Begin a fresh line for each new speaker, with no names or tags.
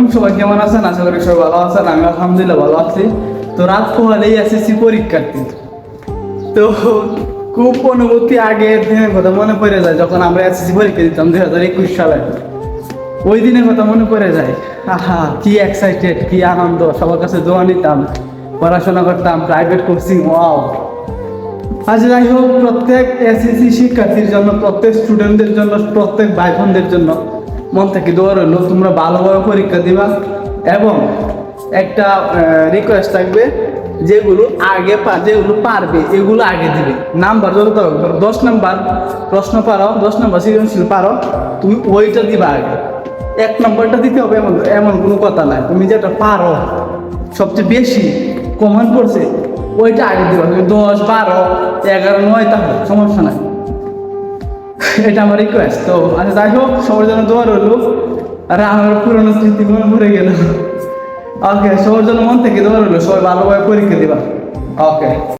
আলাইকুম সবাই কেমন আছেন? আশা করি সবাই ভালো আছেন, আমি আলহামদুলিল্লাহ ভালো আছি। তো রাত পোহালেই এসএসসি পরীক্ষার্থী তো খুব অনুভূতি আগের দিনের কথা মনে পড়ে যায়, যখন আমরা এসএসসি পরীক্ষা দিতাম দুই হাজার একুশ সালে। ওই দিনের কথা মনে পড়ে যায়, আহা, কি এক্সাইটেড কি আনন্দ, সবার কাছে দোয়া নিতাম, পড়াশোনা করতাম প্রাইভেট কোচিং ওয়াও আজ যাই হোক, প্রত্যেক এসএসসি শিক্ষার্থীর জন্য, প্রত্যেক স্টুডেন্টদের জন্য, প্রত্যেক ভাই বোনদের জন্য মন থেকে দোয়া রইল, তোমরা ভালোভাবে পরীক্ষা দিবা। এবং একটা রিকোয়েস্ট থাকবে, যেগুলো আগে যেগুলো পারবে, এগুলো আগে দিবে। নাম্বার যত দশ নাম্বার প্রশ্ন পারো, দশ নাম্বার সৃজনশীল পারো, তুমি ওইটা দিবা আগে। এক নম্বরটা দিতে হবে এমন এমন কোনো কথা নাই। তুমি যেটা পারো, সবচেয়ে বেশি কমন পড়ছে ওইটা আগে দিবা। তুমি দশ, বারো, এগারো, নয়, তাহলে সমস্যা নাই। এটা আমার রিকোয়েস্ট তো আচ্ছা যাই হোক, সবার জন্য দোয়া রইল। আর আমার পুরোনো মনে পড়ে গেল। ওকে সবার জন্য মন থেকে দোয়া রইল। সবাই ভালোভাবে পরীক্ষা দিবা। ওকে